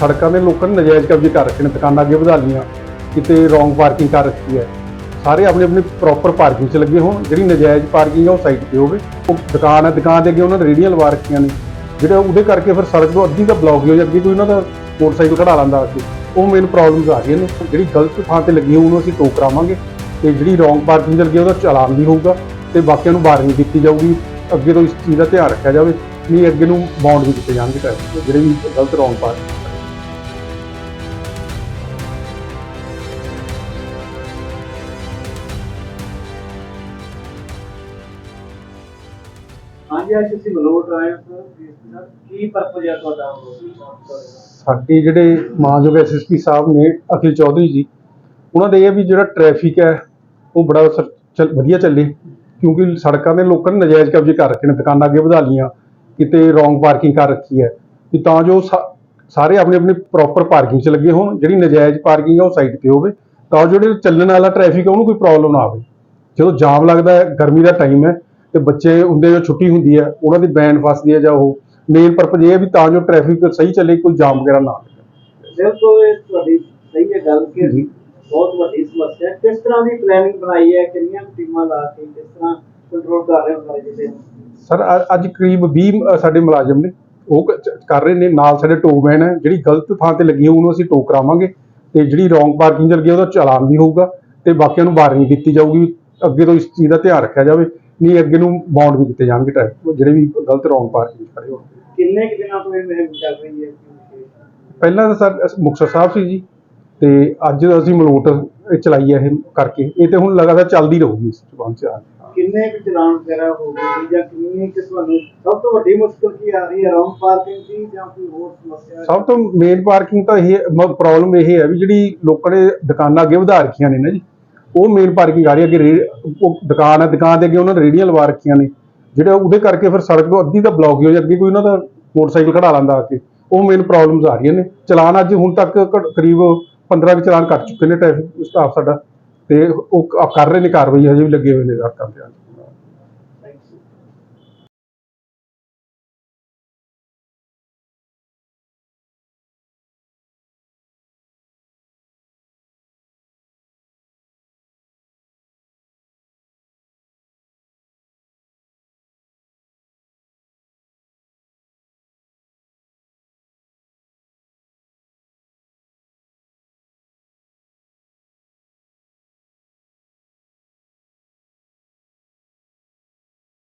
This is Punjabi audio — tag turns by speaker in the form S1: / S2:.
S1: ਸੜਕਾਂ ਦੇ ਲੋਕਾਂ ਨੇ ਨਜਾਇਜ਼ ਕਬਜ਼ੇ ਕਰ ਰੱਖੇ ਨੇ, ਦੁਕਾਨਾਂ ਅੱਗੇ ਵਧਾ ਲਈਆਂ, ਕਿਤੇ ਰੋਂਗ ਪਾਰਕਿੰਗ ਕਰ ਰੱਖੀ ਹੈ। ਸਾਰੇ ਆਪਣੇ ਆਪਣੇ ਪ੍ਰੋਪਰ ਪਾਰਕਿੰਗ 'ਚ ਲੱਗੇ ਹੋਣ, ਜਿਹੜੀ ਨਜਾਇਜ਼ ਪਾਰਕਿੰਗ ਹੈ ਉਹ ਸਾਈਡ ਤੇ ਹੋਵੇ। ਉਹ ਦੁਕਾਨ ਹੈ, ਦੁਕਾਨ ਦੇ ਅੱਗੇ ਉਹਨਾਂ ਨੇ ਰੇਹੜੀਆਂ ਲਵਾ ਰੱਖੀਆਂ ਨੇ। ਜਿਹੜਾ ਉਹਦੇ ਕਰਕੇ ਫਿਰ ਸੜਕ ਤੋਂ ਅੱਧੀ ਦਾ ਬਲੌਕ ਹੋ ਜਾਂਦੀ ਕੋਈ ਉਹਨਾਂ ਦਾ ਮੋਟਰਸਾਈਕਲ ਖੜਾ ਲੈਂਦਾ ਆ ਕੇ। ਉਹ ਮੇਨ ਪ੍ਰੋਬਲਮਸ ਆ ਰਹੀਆਂ ਨੇ। ਜਿਹੜੀ ਗਲਤ ਥਾਂ ਤੇ ਲੱਗੀ ਉਹਨੂੰ ਅਸੀਂ ਟੋਕ ਕਰਾਵਾਂਗੇ। ਤੇ ਜਿਹੜੀ ਰੋਂਗ ਪਾਰਕਿੰਗ 'ਚ ਲੱਗੀ ਉਹਦਾ ਚਾਲਾਨ ਵੀ ਹੋਊਗਾ। ਤੇ ਬਾਕੀਆਂ ਨੂੰ ਵਾਰਨਿੰਗ ਦਿੱਤੀ ਜਾਊਗੀ। ਅੱਗੇ ਤੋਂ ਇਸ ਚੀਜ਼ ਦਾ ਧਿਆਨ ਰੱਖਿਆ ਜਾਵੇ। ਨਹੀਂ, ਅੱਗੇ ਨੂੰ ਬਾਉਂਡ ਵੀ ਦਿੱਤੇ ਜਾਣਗੇ ਟ੍ਰੈਫਿਕ ਜਿਹੜੇ ਵੀ ਗਲਤ ਰੋਂਗ ਪਾਰਕਿੰਗ
S2: ਹਾਂਜੀ, ਅੱਜ ਤੁਸੀਂ ਮਲੋਟ ਆਏ ਹੋ ਸਰ ਕੀ ਪਰਪਸ ਹੈ ਤੁਹਾਡਾ
S1: ਸਾਡੇ ਜਿਹੜੇ ਮਾਨਯੋਗ ਐਸਐਸਪੀ ਸਾਹਿਬ ਨੇ, ਅਖਿਲ ਚੌਧਰੀ ਜੀ, ਉਹਨਾਂ ਦੇ ਇਹ ਵੀ ਜਿਹੜਾ ਟ੍ਰੈਫਿਕ ਹੈ, ਉਹ ਬੜਾ ਸ- ਚੱਲ- ਵਧੀਆ ਚੱਲੇ। ਕਿਉਂਕਿ ਸੜਕਾਂ ਦੇ ਲੋਕਾਂ ਨੇ ਨਜਾਇਜ਼ ਕਬਜ਼ੇ ਕਰ ਰੱਖੇ ਨੇ, ਦੁਕਾਨਾਂ ਅੱਗੇ ਵਧਾ ਲਈਆਂ, ਕਿਤੇ ਰੋਂਗ ਪਾਰਕਿੰਗ ਕਰ ਰੱਖੀ ਹੈ। ਕਿ ਤਾਂ ਜੋ ਸਾਰੇ ਆਪਣੇ ਆਪਣੇ ਪ੍ਰੋਪਰ ਪਾਰਕਿੰਗ 'ਚ ਲੱਗੇ ਹੋਣ, ਜਿਹੜੀ ਨਜਾਇਜ਼ ਪਾਰਕਿੰਗ ਹੈ ਉਹ ਸਾਈਡ ਤੇ ਹੋਵੇ। ਤਾਂ ਜੋ ਜਿਹੜੇ ਚੱਲਣ ਵਾਲਾ ਟ੍ਰੈਫਿਕ ਹੈ ਉਹਨੂੰ ਕੋਈ ਪ੍ਰੋਬਲਮ ਨਾ ਆਵੇ। ਜਦੋਂ ਜਾਮ ਲੱਗਦਾ ਹੈ, ਗਰਮੀ ਦਾ ਟਾਈਮ ਹੈ ਤੇ ਬੱਚੇ ਹੁੰਦੇ ਜੋ ਛੁੱਟੀ ਹੁੰਦੀ ਹੈ ਉਹਨਾਂ ਦੀ ਬੈਨ ਫਸਦੀ ਹੈ ਜਾਂ ਉਹ ਮੇਨ ਪਰਪਸ ਇਹ ਹੈ ਵੀ ਤਾਂ ਜੋ ਟ੍ਰੈਫਿਕ ਸਹੀ ਚੱਲੇ ਕੋਈ ਜਾਮ ਵਗੈਰਾ ਨਾ ਲੱਗੇ।
S2: ਬਿਲਕੁਲ ਇਹ ਤੁਹਾਡੀ ਸਹੀ ਹੈ ਗੱਲ ਕਿ। ਬਹੁਤ ਵੱਡੀ ਸਮੱਸਿਆ ਹੈ। ਕਿਸ ਤਰ੍ਹਾਂ ਦੀ ਪਲੈਨਿੰਗ ਬਣਾਈ ਹੈ? ਕਿੰਨੀਆਂ ਟੀਮਾਂ ਲਾ ਕੇ ਕਿਸ ਤਰ੍ਹਾਂ ਕੰਟਰੋਲ ਕਰ ਰਹੇ ਹੋ ਸਾਰੇ ਜਿਹੜੇ
S1: ਸਰ ਅੱਜ ਕਰੀਬ 20 ਅ, ਸਾਡੇ ਮੁਲਾਜ਼ਮ ਨੇ ਉਹ ਕਰ ਰਹੇ ਨੇ। ਨਾਲ ਸਾਡੇ ਟੋਮੈਨ ਹੈ ਜਿਹੜੀ ਗਲਤ ਥਾਂ ਤੇ ਲੱਗੀ ਉਹਨੂੰ ਅਸੀਂ ਟੋਕ ਕਰਾਵਾਂਗੇ। ਤੇ ਜਿਹੜੀ ਰੋਂਗ ਪਾਰਕਿੰਗ 'ਚ ਲੱਗੀ ਉਹਦਾ ਚਾਲਾਨ ਵੀ ਹੋਊਗਾ ਤੇ ਬਾਕੀਆਂ ਨੂੰ ਵਾਰਨਿੰਗ ਦਿੱਤੀ ਜਾਊਗੀ। ਅੱਗੇ ਤੋਂ ਇਸ ਚੀਜ਼ ਦਾ ਧਿਆਨ ਰੱਖਿਆ ਜਾਵੇ। ਨਹੀਂ ਅੱਗੇ ਨੂੰ ਬਾਉਂਡ ਵੀ ਕੀਤੇ ਜਾਣਗੇ ਟ੍ਰੈਫਿਕ ਜਿਹੜੇ ਵੀ ਗਲਤ ਰੋਂਗ ਪਾਰਕਿੰਗ ਖੜੇ ਹੋਣ
S2: ਕਿੰਨੇ ਕੁ ਦਿਨਾਂ ਤੋਂ ਇਹ ਮੁਹਿੰਮ ਚੱਲ ਰਹੀ ਹੈ?
S1: ਪਹਿਲਾਂ ਤਾਂ ਸਰ ਮੁਕਤਸਰ ਸਾਹਿਬ ਸੀ ਜੀ ਤੇ ਅੱਜ ਅਸੀਂ ਮਲੋਟ ਚਲਾਈ ਹੈ ਇਹ ਕਰਕੇ। ਇਹ ਤੇ ਹੁਣ ਲਗਾਤਾਰ ਚੱਲਦੀ ਰਹੂਗੀ ਇਸ ਜ਼ੁਬਾਨ 'ਚ ਆ
S2: ਕਿੰਨੇ ਕੁ ਚਲਾਨ ਵਗੈਰਾ ਹੋ ਗਏ ਜਾਂ ਕਿੰਨੀ ਕਿ ਤੁਹਾਨੂੰ ਸਭ ਤੋਂ ਵੱਡੀ ਮੁਸ਼ਕਲ ਕੀ ਆ ਰਹੀ ਹੈ ਰੌਂਗ ਪਾਰਕਿੰਗ ਦੀ ਜਾਂ ਕੋਈ ਹੋਰ ਸਮੱਸਿਆ?
S1: ਸਭ ਤੋਂ ਮੇਨ ਪਾਰਕਿੰਗ ਤਾਂ ਇਹ ਪ੍ਰੋਬਲਮ ਇਹ ਹੈ ਵੀ ਜਿਹੜੀ ਲੋਕਾਂ ਨੇ ਦੁਕਾਨਾਂ ਅੱਗੇ ਵਧਾ ਰੱਖੀਆਂ ਨੇ ਨਾ ਜੀ ਉਹ ਮੇਨ ਪਾਰਕਿੰਗ ਆ ਰਹੀ ਹੈ ਕਿ ਰੇ- ਉਹ ਦੁਕਾਨ ਹੈ, ਦੁਕਾਨ ਦੇ ਅੱਗੇ ਉਹਨਾਂ ਨੇ ਰੇਹੜੀਆਂ ਲਵਾ ਰੱਖੀਆਂ ਨੇ। ਜਿਹੜੇ ਉਹਦੇ ਕਰਕੇ ਫਿਰ ਸੜਕ ਤੋਂ ਅੱਧੀ ਤਾਂ ਬਲੌਕ ਹੋ ਜਾਂਦੀ, ਕੋਈ ਉਹਨਾਂ ਦਾ ਮੋਟਰਸਾਈਕਲ ਖੜਾ ਲੈਂਦਾ ਆ ਕੇ। ਉਹ ਮੇਨ ਪ੍ਰੋਬਲਮਸ ਆ ਰਹੀਆਂ ਨੇ। ਚਲਾਨ ਅੱਜ ਹੁਣ ਤੱਕ ਘੱਟ- ਕਰੀਬ 15 ਵੀ ਚਲਾਨ ਕੱਟ ਚੁੱਕੇ ਨੇ ਟ੍ਰੈਫਿਕ ਸਟਾਫ ਸਾਡਾ। ਤੇ ਉਹ ਕਰ ਰਹੇ ਨੇ ਕਾਰਵਾਈ, ਹਜੇ ਵੀ ਲੱਗੇ ਹੋਏ ਨੇ ਰਾਤਾਂ ਤੇ